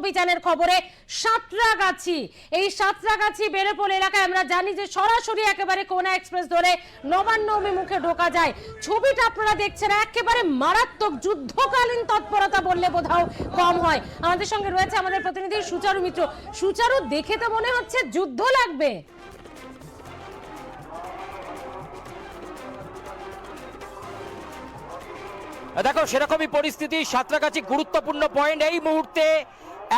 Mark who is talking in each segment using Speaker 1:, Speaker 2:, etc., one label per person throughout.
Speaker 1: অভিযানের খবরে সাঁতরাগাছি। এই সাঁতরাগাছি বেড়েপোল এলাকায় আমরা জানি যে সরাসরি একেবারে কোনা এক্সপ্রেস ধরে নবান্ন অভিমুখে ঢোকা যায়। ছবিটা আপনারা দেখছেন, একেবারে মারাত্মক যুদ্ধকালীন তৎপরতা বললে বোধহয় কম হয়। আমাদের সঙ্গে রয়েছে আমাদের প্রতিনিধি সুচারু মিত্র। সুচারু, দেখে তো মনে হচ্ছে যুদ্ধ লাগবে।
Speaker 2: দেখো, সেরকমই পরিস্থিতি, সাঁতরাগাছি গুরুত্বপূর্ণ পয়েন্ট এই মুহূর্তে।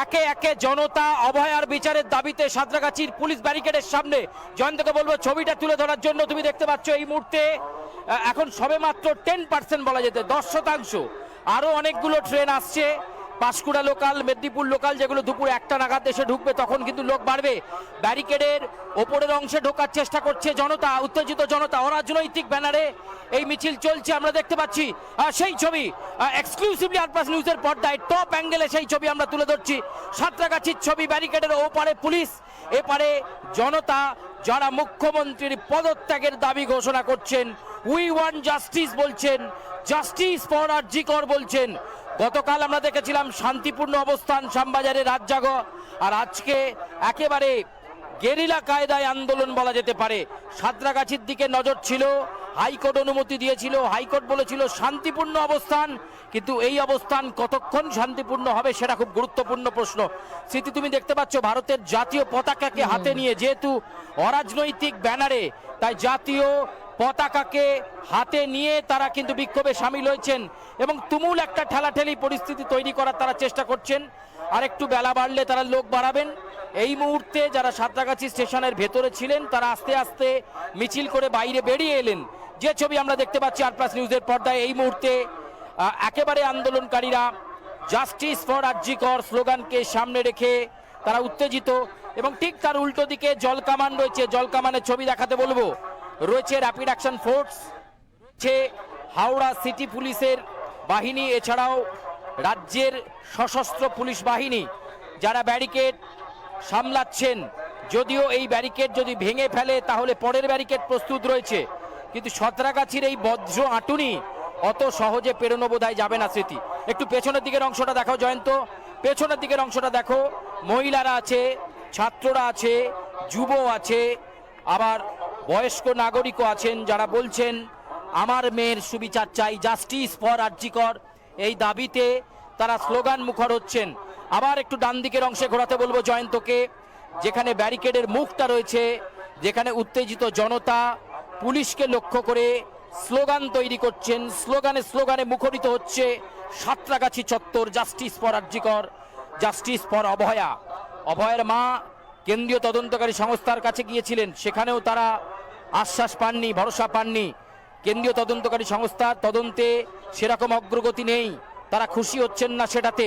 Speaker 2: একে একে জনতা অভয়ার বিচারের দাবিতে সাঁতরাগাছির পুলিশ ব্যারিকেডের সামনে। জয়ন্তকে বলব, ছবিটা তুলে ধরার জন্য তুমি দেখতে পাচ্ছ এই মুহূর্তে এখন সবে মাত্র টেন পার্সেন্ট বলা যেতে দশ শতাংশ। আরও অনেকগুলো ট্রেন আসছে। পাঁশকুড়া লোকাল মেদিনীপুর লোকাল যেগুলো দুপুর একটা নাগাদ দেশে ঢুকবে, তখন কিন্তু লোক বাড়বে। ব্যারিকেডের ওপরের অংশে ঢোকার চেষ্টা করছে জনতা, উত্তেজিত জনতা। অরাজনৈতিক ব্যানারে এই মিছিল চলছে, আমরা দেখতে পাচ্ছি সেই ছবি এক্সক্লুসিভলি আরপাস নিউজের পর্দায় টপ অ্যাঙ্গেলে সেই ছবি আমরা তুলে ধরছি। সাঁতরাগাছির ছবি, ব্যারিকেডের ওপারে পুলিশ, এপারে জনতা, যারা মুখ্যমন্ত্রীর পদত্যাগের দাবি ঘোষণা করছেন। উই ওয়ান জাস্টিস বলছেন জাস্টিস ফর আরজিকর বলছেন। গতকাল আমরা দেখেছিলাম শান্তিপূর্ণ অবস্থান শ্যামবাজারে রাত জাগো আর আজকে একেবারে গেরিলা কায়দায় আন্দোলন বলা যেতে পারে। সাঁতরাগাছির দিকে নজর ছিল, হাইকোর্ট অনুমতি দিয়েছিল, হাইকোর্ট বলেছিল শান্তিপূর্ণ অবস্থান, কিন্তু এই অবস্থান কতক্ষণ শান্তিপূর্ণ হবে সেটা খুব গুরুত্বপূর্ণ প্রশ্ন। স্মৃতি, তুমি দেখতে পাচ্ছ ভারতের জাতীয় পতাকাকে হাতে নিয়ে যেহেতু অরাজনৈতিক ব্যানারে, তাই জাতীয় পতাকাকে হাতে নিয়ে তারা কিন্তু বিক্ষোভে সামিল হয়েছেন এবং তুমুল একটা ঠেলাঠেলি পরিস্থিতি তৈরি করার তারা চেষ্টা করছেন। আর একটু বেলা বাড়লে তারা লোক বাড়াবেন। এই মুহূর্তে যারা সাঁতরাগাছি স্টেশনের ভেতরে ছিলেন, তারা আস্তে আস্তে মিছিল করে বাইরে বেরিয়ে এলেন। যে ছবি আমরা দেখতে পাচ্ছি আর প্লাস নিউজের পর্দায়, এই মুহূর্তে একেবারে আন্দোলনকারীরা জাস্টিস ফর আরজিকর স্লোগানকে সামনে রেখে তারা উত্তেজিত এবং ঠিক তার উল্টো দিকে জলকামান রয়েছে। জলকামানের ছবি দেখাতে বলব। রয়েছে র্যাপিড অ্যাকশন ফোর্স রয়েছে হাওড়া সিটি পুলিশের বাহিনী, এছাড়াও রাজ্যের সশস্ত্র পুলিশ বাহিনী যারা ব্যারিকেড সামলাচ্ছেন। যদিও এই ব্যারিকেড যদি ভেঙে ফেলে, তাহলে পরের ব্যারিকেড প্রস্তুত রয়েছে। কিন্তু সতরাগাছির এই বজ্র আটুনি অত সহজে পেরোনো বোধহয় যাবে না স্মৃতি। একটু পেছনের দিকের অংশটা দেখো জয়ন্ত। পেছনের দিকের অংশটা দেখো। মহিলারা আছে, ছাত্ররা আছে যুব আছে। আবার বয়স্ক নাগরিকও আছেন যারা বলছেন, আমার মেয়ের সুবিচার চাই জাস্টিস ফর আর্জিকর এই দাবিতে তারা স্লোগান মুখর হচ্ছেন। আবার একটু ডান দিকের অংশে ঘোরাতে বলব জয়ন্তকে, যেখানে ব্যারিকেডের মুখটা রয়েছে, যেখানে উত্তেজিত জনতা পুলিশকে লক্ষ্য করে স্লোগান তৈরি করছেন। স্লোগানে স্লোগানে মুখরিত হচ্ছে সাতরাগাছি চত্বর justice for RG Kar justice for Abhaya অভয়ের মা কেন্দ্রীয় তদন্তকারী সংস্থার কাছে গিয়েছিলেন। সেখানেও তারা আশ্বাস পাননি ভরসা পাননি। কেন্দ্রীয় তদন্তকারী সংস্থার তদন্তে সেরকম অগ্রগতি নেই। তারা খুশি হচ্ছেন না সেটাতে।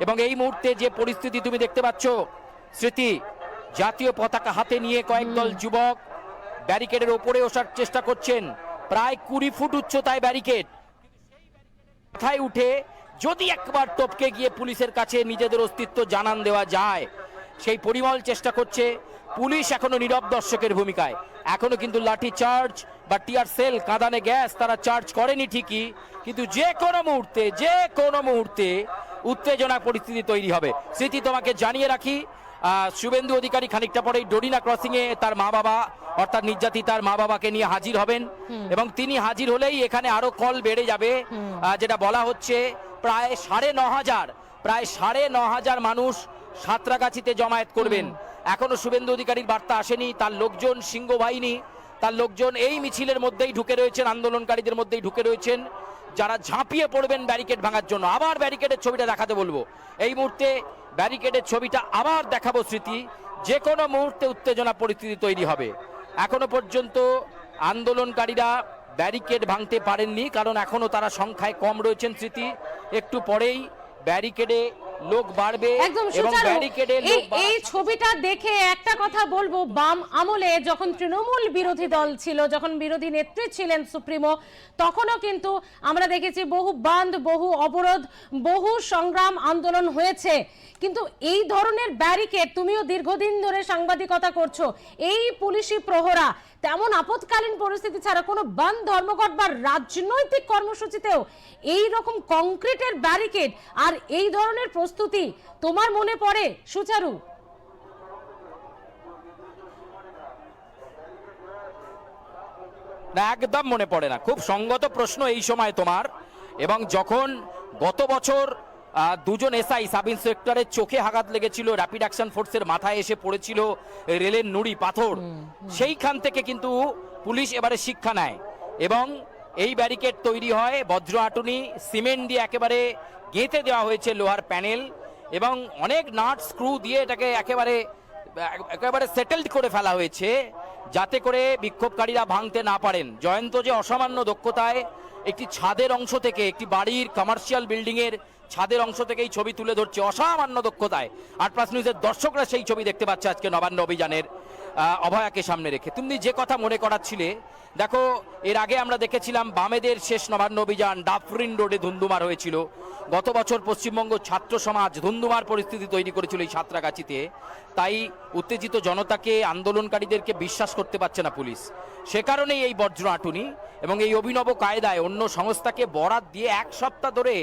Speaker 2: এবং এই মুহূর্তে যে পরিস্থিতি তুমি দেখতে পাচ্ছ স্মৃতি জাতীয় পতাকা হাতে নিয়ে কয়েক দল যুবক ব্যারিকেডের ওপরে ওঠার চেষ্টা করছেন। প্রায় কুড়ি ফুট উচ্চতায় ব্যারিকেড। মাথায় উঠে যদি একবার টপকে গিয়ে পুলিশের কাছে নিজেদের অস্তিত্ব জানান দেওয়া যায় সেই পরিমল চেষ্টা করছে। পুলিশ এখনও নীরব দর্শকের ভূমিকায়। এখনও কিন্তু লাঠি চার্জ বা টিয়ার সেল কাঁদানে গ্যাস তারা চার্জ করেনি ঠিকই। কিন্তু যে কোনো মুহূর্তে যে কোনো মুহূর্তে উত্তেজনা পরিস্থিতি তৈরি হবে। স্মৃতি তোমাকে জানিয়ে রাখি শুভেন্দু অধিকারী খানিকটা পরেই ডরিনা ক্রসিং এ তার মা বাবা অর্থাৎ নির্যাতিতার মা বাবাকে নিয়ে হাজির হবেন। এবং তিনি হাজির হলেই এখানে আরও কল বেড়ে যাবে। যেটা বলা হচ্ছে প্রায় সাড়ে ন হাজার প্রায় সাড়ে ন হাজার মানুষ সাঁতরাগাছিতে জমায়েত করবেন। এখনও শুভেন্দু অধিকারীর বার্তা আসেনি। তার লোকজন সিংহ বাহিনী তার লোকজন এই মিছিলের মধ্যেই ঢুকে রয়েছেন আন্দোলনকারীদের মধ্যেই ঢুকে রয়েছেন যারা ঝাঁপিয়ে পড়বেন ব্যারিকেড ভাঙার জন্য। আবার ব্যারিকেডের ছবিটা দেখাতে বলব। এই মুহূর্তে ব্যারিকেডের ছবিটা আবার দেখাবো স্মৃতি। যে কোনো মুহূর্তে উত্তেজনা পরিস্থিতি তৈরি হবে। এখনও পর্যন্ত আন্দোলনকারীরা ব্যারিকেড ভাঙতে পারেননি কারণ এখনও তারা সংখ্যায় কম রয়েছেন স্মৃতি। একটু পরেই ব্যারিকেডে লোক বাড়বে
Speaker 1: একদম এই ছবিটা দেখে একটা কথা বলব বাম আমলে যখন তৃণমূল বিরোধী দল ছিল যখন বিরোধী নেত্রী ছিলেন সুপ্রিমো তখনও কিন্তু আমরা দেখেছি বহু বান্ধ বহু অবরোধ বহু সংগ্রাম আন্দোলন হয়েছে। কিন্তু এই ধরনের ব্যারিকেড তুমিও দীর্ঘদিন ধরে সাংবাদিকতা করছ এই পুলিশি প্রহরা তেমন আপৎকালীন পরিস্থিতি ছাড়া কোনো বান ধর্মঘট বা রাজনৈতিক কর্মসূচিতেও এই রকম কংক্রিটের ব্যারিকেড আর এই ধরনের প্রস্তুতি। তোমার মনে পড়ে সুচারু?
Speaker 2: একদম মনে পড়ে না। খুব সঙ্গত প্রশ্ন এই সময় তোমার। এবং যখন গত বছর দুজন এসআই সাব ইন্সপেক্টরের চোখে আঘাত লেগেছিল র্যাপিড অ্যাকশন ফোর্সের মাথায় এসে পড়েছিল রেলের নুড়ি পাথর সেইখান থেকে কিন্তু পুলিশ এবারে শিক্ষা নেয়। এবং এই ব্যারিকেড তৈরি হয় বজ্র আটুনি সিমেন্ট দিয়ে একেবারে গেঁথে দেওয়া হয়েছে লোহার প্যানেল এবং অনেক নাট স্ক্রু দিয়ে এটাকে একেবারে একেবারে সেটেলড করে ফেলা হয়েছে যাতে করে বিক্ষোভকারীরা ভাঙতে না পারেন। জয়ন্ত যে অসামান্য দক্ষতায় একটি ছাদের অংশ থেকে, একটি বাড়ির কমার্শিয়াল বিল্ডিং এর ছাদের অংশ থেকে এই ছবি তুলে ধরছে অসামান্য দক্ষতায়। আট প্লাস নিউজের দর্শকরা সেই ছবি দেখতে পাচ্ছে আজকে নবান্ন অভিযানের অভয়াকে সামনে রেখে। তুমি যে কথা মনে করাচ্ছিলে, দেখো, এর আগে আমরা দেখেছিলাম বামেদের শেষ নবান্ন অভিযান, ডাফরিন রোডে ধুন্ধুমার হয়েছিল। গত বছর পশ্চিমবঙ্গ ছাত্র সমাজ ধুন্ধুমার পরিস্থিতি তৈরি করেছিল এই সাঁতরাগাছিতে। তাই উত্তেজিত জনতাকে, আন্দোলনকারীদেরকে বিশ্বাস করতে পারছে না পুলিশ। সে কারণেই এই বজ্র আটুনি এবং এই অভিনব কায়দায় অন্য সংস্থাকে বরাত দিয়ে এক সপ্তাহ ধরে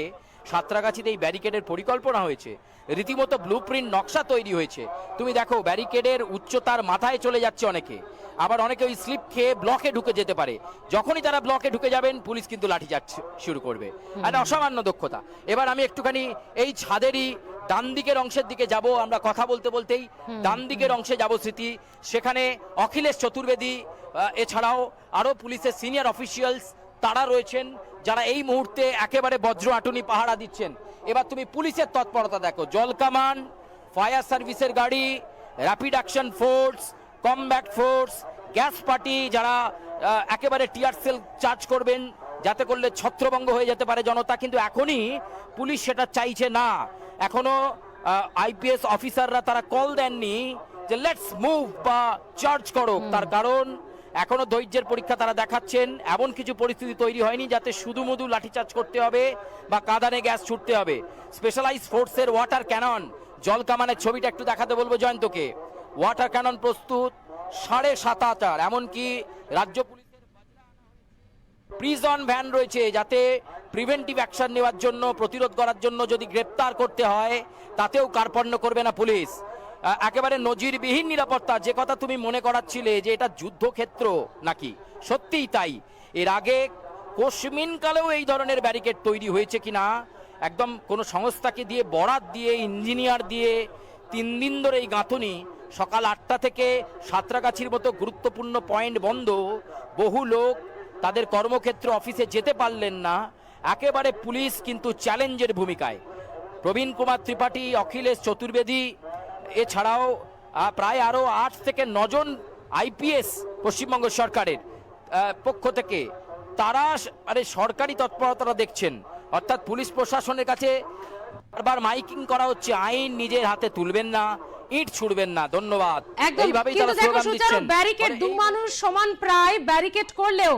Speaker 2: সাঁতরাগাছিতে এই ব্যারিকেডের পরিকল্পনা হয়েছে। রীতিমতো ব্লু নকশা তৈরি হয়েছে। তুমি দেখো ব্যারিকেডের উচ্চতার মাথায় চলে যাচ্ছে অনেকে। আবার অনেকে ওই স্লিপ খেয়ে ব্লকে ঢুকে যেতে পারে। যখনই তারা ব্লকে ঢুকে যাবেন পুলিশ কিন্তু লাঠি যাচ্ছে শুরু করবে। একটা অসামান্য দক্ষতা। এবার আমি একটুখানি এই ছাদেরই ডান দিকের অংশের দিকে যাব আমরা কথা বলতে বলতেই ডান দিকের অংশে যাব স্মৃতি। সেখানে অখিলেশ চতুর্বেদী এছাড়াও আরও পুলিশের সিনিয়র অফিসিয়ালস তারা রয়েছেন। যারা এই মুহূর্তে একেবারে বজ্র আটুনি পাহারা দিচ্ছেন এবার তুমি পুলিশের তৎপরতা দেখো। জল কামান ফায়ার সার্ভিসের গাড়ি rapid action force combat force gas party যারা একেবারে টিয়ার সেল চার্জ করবেন যাতে করলে ছত্রভঙ্গ হয়ে যেতে পারে জনতা কিন্তু এখনই পুলিশ সেটা চাইছে না। এখনও আইপিএস অফিসাররা তারা কল দেননি যে লেটস মুভ বা চার্জ করো। তার কারণ এখনও ধৈর্যের পরীক্ষা তারা দেখাচ্ছেন। এমন কিছু পরিস্থিতি তৈরি হয়নি যাতে শুধু মধু লাঠিচার্জ করতে হবে বা কাঁদানে গ্যাস ছুটতে হবে। স্পেশালাইজ ফোর্সের ওয়াটার ক্যানন জল কামানের ছবিটা একটু দেখাতে বলব জয়ন্তকে। ওয়াটার ক্যানন প্রস্তুত সাড়ে সাত হাজার, এমনকি রাজ্য পুলিশের প্রিজন ভ্যান রয়েছে, যাতে প্রিভেন্টিভ অ্যাকশন নেওয়ার জন্য, প্রতিরোধ করার জন্য যদি গ্রেপ্তার করতে হয়, তাতেও কার্পণ্য করবে না পুলিশ। একেবারে নজিরবিহীন নিরাপত্তা, যে কথা তুমি মনে করাচ্ছিলে যে এটা যুদ্ধক্ষেত্র নাকি? সত্যিই তাই। এর আগে কোশমিন কালেও এই ধরনের ব্যারিকেড তৈরি হয়েছে কিনা, একদম কোনো সংস্থাকে দিয়ে বরাত দিয়ে, ইঞ্জিনিয়ার দিয়ে, তিন দিন ধরে এই গাঁথনি, সকাল আটটা থেকে সাঁতরাগাছির মতো গুরুত্বপূর্ণ পয়েন্ট বন্ধ, বহু লোক তাদের কর্মক্ষেত্র অফিসে যেতে পারলেন না, একেবারে পুলিশ কিন্তু চ্যালেঞ্জের ভূমিকায়। প্রবীণ কুমার ত্রিপাঠী, অখিলেশ চতুর্বেদী এছাড়াও প্রায় আরও আট থেকে নজন আইপিএস পশ্চিমবঙ্গ সরকারের পক্ষ থেকে তারা মানে সরকারি তৎপরতা দেখছেন। অর্থাৎ পুলিশ প্রশাসনের কাছে বারবার মাইকিং করা হচ্ছে, আইন নিজের হাতে তুলবেন না। ইট ছুড়বেন না ধন্যবাদ। এইভাবেই তারা স্লোগান দিচ্ছেন।
Speaker 1: ব্যারিকেড
Speaker 2: মানে
Speaker 1: দু মানুষ সমান প্রায় ব্যারিকেড করলেও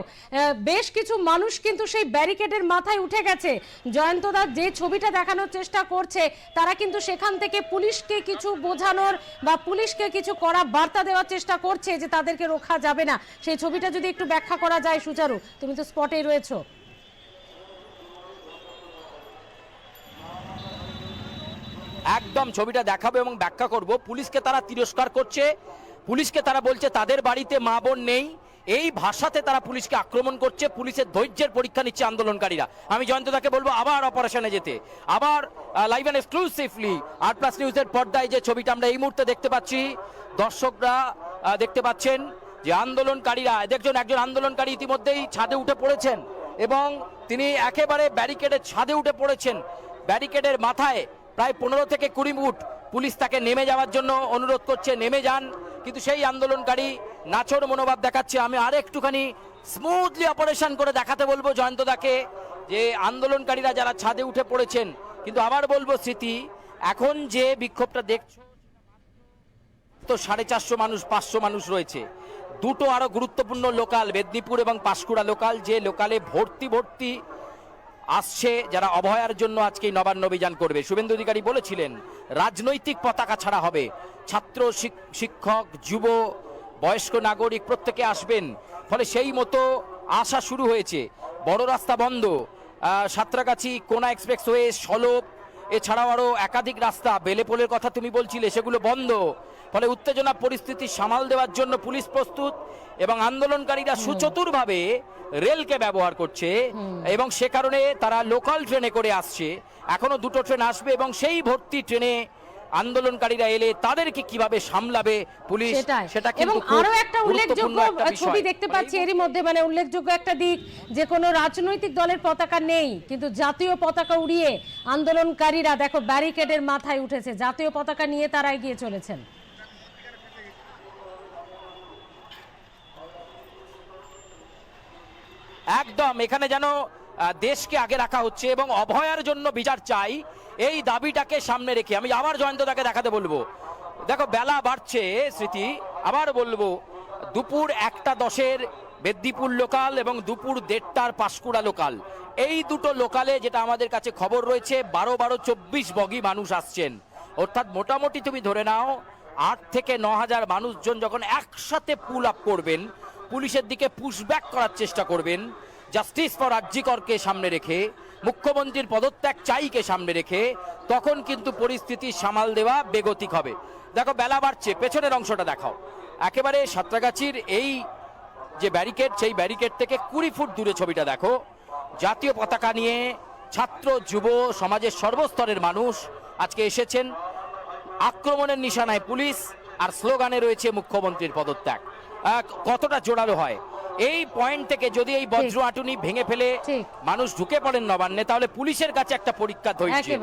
Speaker 1: বেশ কিছু মানুষ কিন্তু সেই ব্যারিকেডের মাথায় উঠে গেছে। জয়ন্ত জয়ন্তদা যে ছবিটা দেখানোর চেষ্টা করছে তারা কিন্তু সেখান থেকে পুলিশকে কিছু বোঝানোর বা পুলিশকে কিছু করা বার্তা দেওয়ার চেষ্টা করছে যে তাদেরকে রোখা যাবে না। সেই ছবিটা যদি একটু ব্যাখ্যা করা যায় সুচারু তুমি তো স্পটেই রয়েছো।
Speaker 2: একদম ছবিটা দেখাবো এবং ব্যাখ্যা করব। পুলিশকে তারা তিরস্কার করছে। পুলিশকে তারা বলছে, তাদের বাড়িতে মা বোন নেই। এই ভাষাতে তারা পুলিশকে আক্রমণ করছে। পুলিশের ধৈর্যের পরীক্ষা নিচ্ছে আন্দোলনকারীরা। আমি জয়ন্ত জয়ন্তদাকে বলব, আবার অপারেশনে যেতে। আবার লাইভ অ্যান্ড এক্সক্লুসিভলি আট প্লাস নিউজের পর্দায় যে ছবিটা আমরা এই মুহূর্তে দেখতে পাচ্ছি, দর্শকরা দেখতে পাচ্ছেন যে আন্দোলনকারীরা দেখছেন একজন আন্দোলনকারী ইতিমধ্যেই ছাদে উঠে পড়েছেন এবং তিনি একেবারে ব্যারিকেডের ছাদে উঠে পড়েছেন। ব্যারিকেডের মাথায় প্রায় পনেরো থেকে কুড়ি ফুট পুলিশ তাকে নেমে যাওয়ার জন্য অনুরোধ করছে, নেমে যান। কিন্তু সেই আন্দোলনকারী নাচর মনোভাব দেখাচ্ছে। আমি আর একটুখানি স্মুথলি অপারেশন করে দেখাতে বলব জয়ন্তদাকে যে আন্দোলনকারীরা যারা ছাদে উঠে পড়েছেন, কিন্তু আবার বলব স্মৃতি, এখন যে বিক্ষোভটা দেখছ, তো সাড়ে চারশো মানুষ, পাঁচশো মানুষ রয়েছে। দুটো আরও গুরুত্বপূর্ণ লোকাল, মেদিনীপুর এবং পাঁশকুড়া লোকাল, যে লোকালে ভর্তি ভর্তি আসছে যারা অভয়ার জন্য আজকে নবান্ন অভিযান করবে। শুভেন্দু অধিকারী বলেছিলেন, রাজনৈতিক পতাকা ছাড়া হবে। ছাত্র, শিক- শিক্ষক, যুব, বয়স্ক নাগরিক প্রত্যেকে আসবেন। ফলে সেই মতো আসা শুরু হয়েছে। বড় রাস্তা বন্ধ। সাঁতরাগাছি কোনা এক্সপ্রেস এক্সপ্রেসওয়ে, সলপ এছাড়াও আরও একাধিক রাস্তা বেলেপোলের কথা তুমি বলছিলে সেগুলো বন্ধ। ফলে উত্তেজনা পরিস্থিতি সামাল দেওয়ার জন্য পুলিশ প্রস্তুত এবং আন্দোলনকারীরা সুচতুরভাবে রেলকে ব্যবহার করছে এবং সে কারণে তারা লোকাল ট্রেনে করে আসছে। এখনও দুটো ট্রেন আসবে এবং সেই ভর্তি ট্রেনে আন্দোলনকারীরা এলে তাদেরকে কীভাবে সামলাবে পুলিশ সেটা
Speaker 1: এবং আরও একটা উল্লেখযোগ্য ছবি দেখতে পাচ্ছি এরই মধ্যে মানে উল্লেখযোগ্য একটা দিক যে কোনো রাজনৈতিক দলের পতাকা নেই কিন্তু জাতীয় পতাকা উড়িয়ে আন্দোলনকারীরা দেখো ব্যারিকেডের মাথায় উঠেছে জাতীয় পতাকা নিয়ে তারা এগিয়ে চলেছেন।
Speaker 2: একদম এখানে যেন দেশকে আগে রাখা হচ্ছে এবং অভয়ার জন্য বিচার চাই। এই দাবিটাকে সামনে রেখে আমি আবার জয়ন্তদাকে দেখাতে বলব। দেখো, বেলা বাড়ছে, স্মৃতি। আবার বলব, দুপুর একটা দশের বেদ্দিপুর লোকাল এবং দুপুর দেড়টার পাঁশকুড়া লোকাল। এই দুটো লোকালে যেটা আমাদের কাছে খবর রয়েছে, বারো বারো চব্বিশ বগি মানুষ আসছেন। অর্থাৎ মোটামুটি তুমি ধরে নাও, আট থেকে ন হাজার মানুষজন যখন একসাথে পুল আপ করবেন, পুলিশের দিকে পুশব্যাক করার চেষ্টা করবেন জাস্টিস ফর আর্জিকরকে সামনে রেখে, মুখ্যমন্ত্রীর পদত্যাগ চাইকে সামনে রেখে, তখন কিন্তু পরিস্থিতি সামাল দেওয়া বেগতিক হবে। দেখো, বেলা বাড়ছে, পেছনের অংশটা দেখাও। একেবারে সাঁতরাগাছির এই যে ব্যারিকেড, সেই ব্যারিকেড থেকে কুড়ি ফুট দূরে ছবিটা দেখো। জাতীয় পতাকা নিয়ে ছাত্র, যুব, সমাজের সর্বস্তরের মানুষ আজকে এসেছেন। আক্রমণের নিশানায় পুলিশ, আর স্লোগানে রয়েছে মুখ্যমন্ত্রীর পদত্যাগ। কতটা জোরালো হয়। এই পয়েন্ট থেকে যদি এই বজ্র আটুনি ভেঙে ফেলে মানুষ ঢুকে পড়েন নবান্নে তাহলে পুলিশের কাছে একটা পরীক্ষা
Speaker 1: ধরছে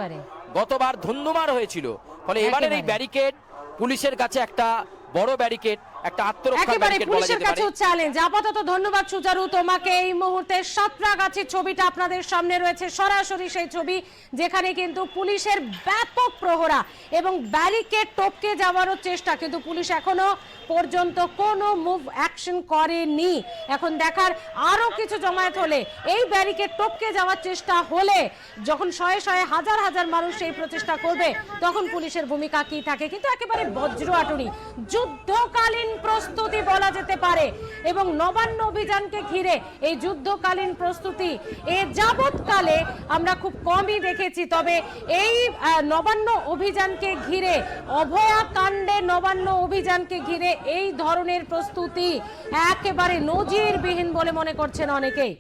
Speaker 2: গতবার ধুন্ধুমার হয়েছিল। ফলে এবারের এই ব্যারিকেড পুলিশের কাছে একটা বড় ব্যারিকেড একটা আত্মরক্ষা
Speaker 1: একেবারে পুলিশের কাছেও চ্যালেঞ্জ আপাতত ধন্যবাদ সুচারু তোমাকে এই মুহূর্তে সাঁতরাগাছির ছবিটা আপনাদের সামনে রয়েছে। সরাসরি সেই ছবি যেখানে কিন্তু পুলিশের ব্যাপক প্রহরা এবং ব্যারিকেড টপকে যাওয়ারও চেষ্টা। কিন্তু পুলিশ এখনও পর্যন্ত কোনো মুভ অ্যাকশন করেনি। এখন দেখার আরও কিছু জমায়েত হলে এই ব্যারিকেড টপকে যাওয়ার চেষ্টা হলে যখন শয়ে শয়ে হাজার হাজার মানুষ এই প্রচেষ্টা করবে তখন পুলিশের ভূমিকা কি থাকে? কিন্তু একেবারে বজ্র আটুনি যুদ্ধকালীন প্রস্তুতি বলা যেতে পারে এবং নবান্ন অভিযানকে ঘিরে এই যুদ্ধকালীন প্রস্তুতি এ যাবৎকালে আমরা খুব কমই দেখেছি। তবে এই নবান্ন অভিযানকে ঘিরে, অভয়া কাণ্ডে নবান্ন অভিযানকে ঘিরে এই ধরনের প্রস্তুতি একেবারে নজিরবিহীন বলে মনে করছেন অনেকেই।